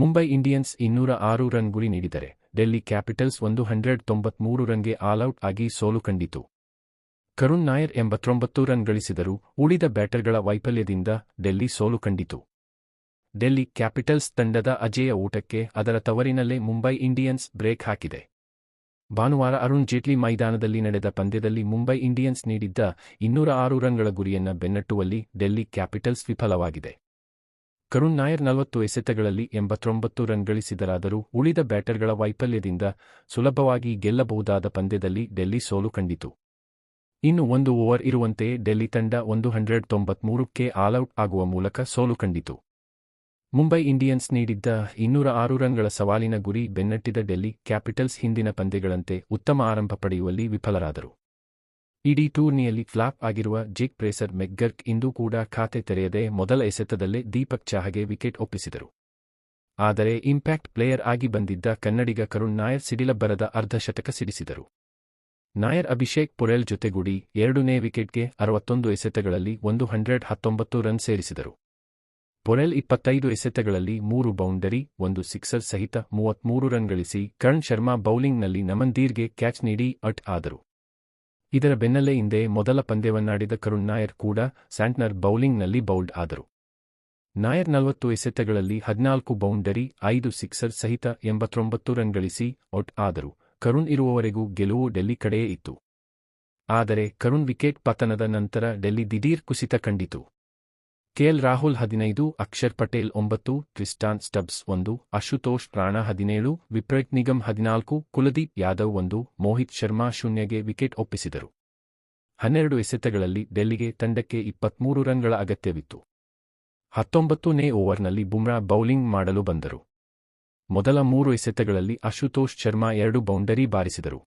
Mumbai Indians ಇನ್ನೂರ ಆರು run ಗುರಿ ನೀಡಿದರೆ ಡೆಲ್ಲಿ ಕ್ಯಾಪಿಟಲ್ಸ್ ಒಂದು ಹಂಡ್ರೆಡ್ ತೊಂಬತ್ಮೂರು ರನ್ಗೆ ಆಲ್ಔಟ್ ಆಗಿ ಸೋಲು ಕಂಡಿತು. ಕರುಣ್ ನಾಯರ್ ಎಂಬತ್ತೊಂಬತ್ತು ರನ್ ಗಳಿಸಿದರು ಉಳಿದ ಬ್ಯಾಟರ್ಗಳ ವೈಫಲ್ಯದಿಂದ ಡೆಲ್ಲಿ ಸೋಲು ಕಂಡಿತು. ಡೆಲ್ಲಿ ಕ್ಯಾಪಿಟಲ್ಸ್ ತಂಡದ ಅಜೇಯ ಊಟಕ್ಕೆ ಅದರ ತವರಿನಲ್ಲೇ ಮುಂಬೈ ಇಂಡಿಯನ್ಸ್ ಬ್ರೇಕ್ ಹಾಕಿದೆ. ಭಾನುವಾರ ಅರುಣ್ ಜೇಟ್ಲಿ ಮೈದಾನದಲ್ಲಿ ನಡೆದ ಪಂದ್ಯದಲ್ಲಿ ಮುಂಬೈ ಇಂಡಿಯನ್ಸ್ ನೀಡಿದ್ದ ಇನ್ನೂರ ಆರು ರನ್ಗಳ ಗುರಿಯನ್ನ ಬೆನ್ನಟ್ಟುವಲ್ಲಿ ಡೆಲ್ಲಿ ಕ್ಯಾಪಿಟಲ್ಸ್ ವಿಫಲವಾಗಿದೆ. ಕರುಣ್ ನಾಯರ್ ನಲವತ್ತು ಎಸೆತಗಳಲ್ಲಿ ಎಂಬತ್ತೊಂಬತ್ತು ರನ್ ಗಳಿಸಿದರಾದರೂ ಉಳಿದ ಬ್ಯಾಟರ್ಗಳ ವೈಫಲ್ಯದಿಂದ ಸುಲಭವಾಗಿ ಗೆಲ್ಲಬಹುದಾದ ಪಂದ್ಯದಲ್ಲಿ ಡೆಲ್ಲಿ ಸೋಲು ಕಂಡಿತು. ಇನ್ನು ಒಂದು ಓವರ್ ಇರುವಂತೆಯೇ ಡೆಲ್ಲಿ ತಂಡ ಒಂದು ಹಂಡ್ರೆಡ್ ತೊಂಬತ್ಮೂರಕ್ಕೆ ಆಲ್ಔಟ್ ಆಗುವ ಮೂಲಕ ಸೋಲು ಕಂಡಿತು. ಮುಂಬೈ ಇಂಡಿಯನ್ಸ್ ನೀಡಿದ್ದ ಇನ್ನೂರ ಆರು ರನ್ಗಳ ಸವಾಲಿನ ಗುರಿ ಬೆನ್ನಟ್ಟಿದ ಡೆಲ್ಲಿ ಕ್ಯಾಪಿಟಲ್ಸ್ ಹಿಂದಿನ ಪಂದ್ಯಗಳಂತೆ ಉತ್ತಮ ಆರಂಭ ಪಡೆಯುವಲ್ಲಿ ವಿಫಲರಾದರು. ಇಡೀ ಟೂರ್ನಿಯಲ್ಲಿ ಫ್ಲಾಪ್ ಆಗಿರುವ ಜೇಕ್ ಪ್ರೇಸರ್ ಮೆಗ್ಗರ್ಕ್ ಇಂದೂ ಕೂಡ ಖಾತೆ ತೆರೆಯದೆ ಮೊದಲ ಎಸೆತದಲ್ಲೇ ದೀಪಕ್ ಚಾಹಗೆ ವಿಕೆಟ್ ಒಪ್ಪಿಸಿದರು. ಆದರೆ ಇಂಪ್ಯಾಕ್ಟ್ ಪ್ಲೇಯರ್ ಆಗಿ ಬಂದಿದ್ದ ಕನ್ನಡಿಗ ಕರುಣ್ ನಾಯರ್ ಸಿಡಿಲಬ್ಬರದ ಅರ್ಧಶತಕ ಸಿಡಿಸಿದರು. ನಾಯರ್ ಅಭಿಷೇಕ್ ಪೊರೆಲ್ ಜೊತೆಗೂಡಿ ಎರಡನೇ ವಿಕೆಟ್ಗೆ ಅರವತ್ತೊಂದು ಎಸೆತಗಳಲ್ಲಿ ಒಂದು ಹಂಡ್ರೆಡ್ ಹತ್ತೊಂಬತ್ತು ರನ್ ಸೇರಿಸಿದರು. ಪೊರೆಲ್ ಇಪ್ಪತ್ತೈದು ಎಸೆತಗಳಲ್ಲಿ ಮೂರು ಬೌಂಡರಿ, ಒಂದು ಸಿಕ್ಸರ್ ಸಹಿತ ಮೂವತ್ಮೂರು ರನ್ ಗಳಿಸಿ ಕರಣ್ ಶರ್ಮಾ ಬೌಲಿಂಗ್ನಲ್ಲಿ ನಮನ್ದೀರ್ಗೆ ಕ್ಯಾಚ್ ನೀಡಿ ಅಟ್ ಆದರು. ಇದರ ಬೆನ್ನಲ್ಲೇ ಹಿಂದೆ ಮೊದಲ ಪಂದ್ಯವನ್ನಾಡಿದ ಕರುಣ್ ನಾಯರ್ ಕೂಡ ಸ್ಯಾಂಟ್ನರ್ ಬೌಲಿಂಗ್ನಲ್ಲಿ ಬೌಲ್ಡ್ ಆದರು. ನಾಯರ್ ನಲವತ್ತು ಎಸೆತಗಳಲ್ಲಿ ಹದಿನಾಲ್ಕು ಬೌಂಡರಿ, ಐದು ಸಿಕ್ಸರ್ ಸಹಿತ ಎಂಬತ್ತೊಂಬತ್ತು ರನ್ ಗಳಿಸಿ ಔಟ್ ಆದರು. ಕರುಣ್ ಇರುವವರೆಗೂ ಗೆಲುವು ಡೆಲ್ಲಿ ಕಡೆಯೇ ಇತ್ತು. ಆದರೆ ಕರುಣ್ ವಿಕೆಟ್ ಪತನದ ನಂತರ ಡೆಲ್ಲಿ ದಿಢೀರ್ ಕುಸಿತ ಕಂಡಿತು. ಕೆಎಲ್ ರಾಹುಲ್ ಹದಿನೈದು, ಅಕ್ಷರ್ ಪಟೇಲ್ ಒಂಬತ್ತು ಟ್ವಿಸ್ಟಾನ್ ಸ್ಟಬ್ಸ್ ಒಂದು, ಅಶುತೋಷ್ ಪ್ರಾಣ ಹದಿನೇಳು ವಿಪ್ರೇಟ್ ನಿಗಮ್ ಹದಿನಾಲ್ಕು, ಕುಲದೀಪ್ ಯಾದವ್ ಒಂದು, ಮೋಹಿತ್ ಶರ್ಮಾ ಶೂನ್ಯಗೆ ವಿಕೆಟ್ ಒಪ್ಪಿಸಿದರು. ಹನ್ನೆರಡು ಎಸೆತಗಳಲ್ಲಿ ಡೆಲ್ಲಿಗೆ ತಂಡಕ್ಕೆ ಇಪ್ಪತ್ಮೂರು ರನ್ಗಳ ಅಗತ್ಯವಿತ್ತು. ಹತ್ತೊಂಬತ್ತನೇ ಓವರ್ನಲ್ಲಿ ಬುಮ್ರಾ ಬೌಲಿಂಗ್ ಮಾಡಲು ಬಂದರು. ಮೊದಲ ಮೂರು ಎಸೆತಗಳಲ್ಲಿ ಅಶುತೋಷ್ ಶರ್ಮಾ ಎರಡು ಬೌಂಡರಿ ಬಾರಿಸಿದರು.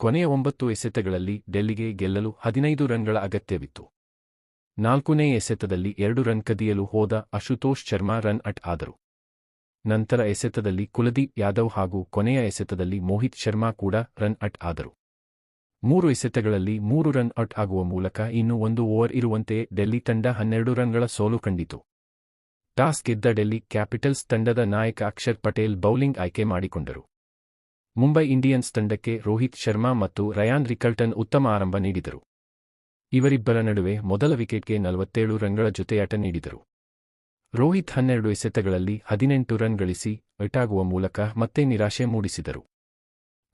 ಕೊನೆಯ ಒಂಬತ್ತು ಎಸೆತಗಳಲ್ಲಿ ಡೆಲ್ಲಿಗೆ ಗೆಲ್ಲಲು ಹದಿನೈದು ರನ್ಗಳ ಅಗತ್ಯವಿತ್ತು. ನಾಲ್ಕನೇ ಎಸೆತದಲ್ಲಿ ಎರಡು ರನ್ ಕದಿಯಲು ಹೋದ ಅಶುತೋಷ್ ಶರ್ಮಾ ರನ್ ಅಟ್ ಆದರು. ನಂತರ ಎಸೆತದಲ್ಲಿ ಕುಲದೀಪ್ ಯಾದವ್ ಹಾಗೂ ಕೊನೆಯ ಎಸೆತದಲ್ಲಿ ಮೋಹಿತ್ ಶರ್ಮಾ ಕೂಡ ರನ್ ಅಟ್ ಆದರು. ಮೂರು ಎಸೆತಗಳಲ್ಲಿ ಮೂರು ರನ್ ಔಟ್ ಆಗುವ ಮೂಲಕ ಇನ್ನು ಒಂದು ಓವರ್ ಇರುವಂತೆಯೇ ಡೆಲ್ಲಿ ತಂಡ ಹನ್ನೆರಡು ರನ್ಗಳ ಸೋಲು ಕಂಡಿತು. ಟಾಸ್ ಗೆದ್ದ ಡೆಲ್ಲಿ ಕ್ಯಾಪಿಟಲ್ಸ್ ತಂಡದ ನಾಯಕ ಅಕ್ಷರ್ ಪಟೇಲ್ ಬೌಲಿಂಗ್ ಆಯ್ಕೆ ಮಾಡಿಕೊಂಡರು. ಮುಂಬೈ ಇಂಡಿಯನ್ಸ್ ತಂಡಕ್ಕೆ ರೋಹಿತ್ ಶರ್ಮಾ ಮತ್ತು ರಯಾನ್ ರಿಕಲ್ಟನ್ ಉತ್ತಮ ಆರಂಭ ನೀಡಿದರು. ಇವರಿಬ್ಬರ ನಡುವೆ ಮೊದಲ ವಿಕೆಟ್ಗೆ ನಲವತ್ತೇಳು ರನ್ಗಳ ಜೊತೆಯಾಟ ನೀಡಿದರು. ರೋಹಿತ್ ಹನ್ನೆರಡು ಎಸೆತಗಳಲ್ಲಿ ಹದಿನೆಂಟು ರನ್ ಗಳಿಸಿ ಔಟಾಗುವ ಮೂಲಕ ಮತ್ತೆ ನಿರಾಶೆ ಮೂಡಿಸಿದರು.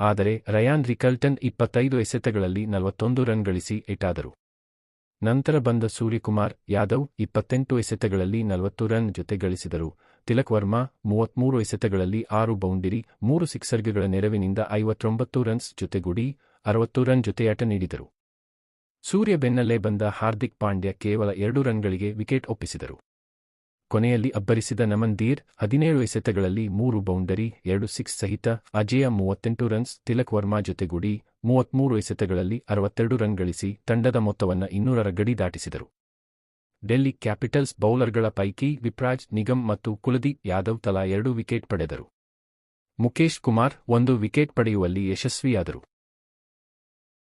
ಆದರೆ ರಯಾನ್ ರಿಕಲ್ಟನ್ ಇಪ್ಪತ್ತೈದು ಎಸೆತಗಳಲ್ಲಿ ನಲವತ್ತೊಂದು ರನ್ ಗಳಿಸಿ ಏಟಾದರು ನಂತರ ಬಂದ ಸೂರ್ಯಕುಮಾರ್ ಯಾದವ್ ಇಪ್ಪತ್ತೆಂಟು ಎಸೆತಗಳಲ್ಲಿ ನಲವತ್ತು ರನ್ ಜೊತೆ ಗಳಿಸಿದರು. ತಿಲಕ್ ವರ್ಮಾ ಮೂವತ್ಮೂರು ಎಸೆತಗಳಲ್ಲಿ ಆರು ಬೌಂಡರಿ, ಮೂರು ಸಿಕ್ಸರ್ಗಳ ನೆರವಿನಿಂದ ಐವತ್ತೊಂಬತ್ತು ರನ್ಸ್ ಜೊತೆಗೂಡಿ ಅರವತ್ತು ರನ್ ಜೊತೆಯಾಟ ನೀಡಿದರು. ಸೂರ್ಯ ಬೆನ್ನಲ್ಲೇ ಬಂದ ಹಾರ್ದಿಕ್ ಪಾಂಡ್ಯ ಕೇವಲ ಎರಡು ರನ್ಗಳಿಗೆ ವಿಕೆಟ್ ಒಪ್ಪಿಸಿದರು. ಕೊನೆಯಲ್ಲಿ ಅಬ್ಬರಿಸಿದ ನಮನ್ ದೀರ್ ಹದಿನೇಳು ಎಸೆತಗಳಲ್ಲಿ ಮೂರು ಬೌಂಡರಿ, ಎರಡು ಸಿಕ್ಸ್ ಸಹಿತ ಅಜೇಯ ಮೂವತ್ತೆಂಟು ರನ್ಸ್, ತಿಲಕ್ ವರ್ಮಾ ಜೊತೆಗೂಡಿ ಮೂವತ್ಮೂರು ಎಸೆತಗಳಲ್ಲಿ ಅರವತ್ತೆರಡು ರನ್ ಗಳಿಸಿ ತಂಡದ ಮೊತ್ತವನ್ನು ಇನ್ನೂರರ ಗಡಿ ದಾಟಿಸಿದರು. ಡೆಲ್ಲಿ ಕ್ಯಾಪಿಟಲ್ಸ್ ಬೌಲರ್ಗಳ ಪೈಕಿ ವಿಪ್ರಾಜ್, ನಿಗಮ್ ಮತ್ತು ಕುಲದೀಪ್ ಯಾದವ್ ತಲಾ ಎರಡು ವಿಕೆಟ್ ಪಡೆದರು. ಮುಕೇಶ್ ಕುಮಾರ್ ಒಂದು ವಿಕೆಟ್ ಪಡೆಯುವಲ್ಲಿ ಯಶಸ್ವಿಯಾದರು.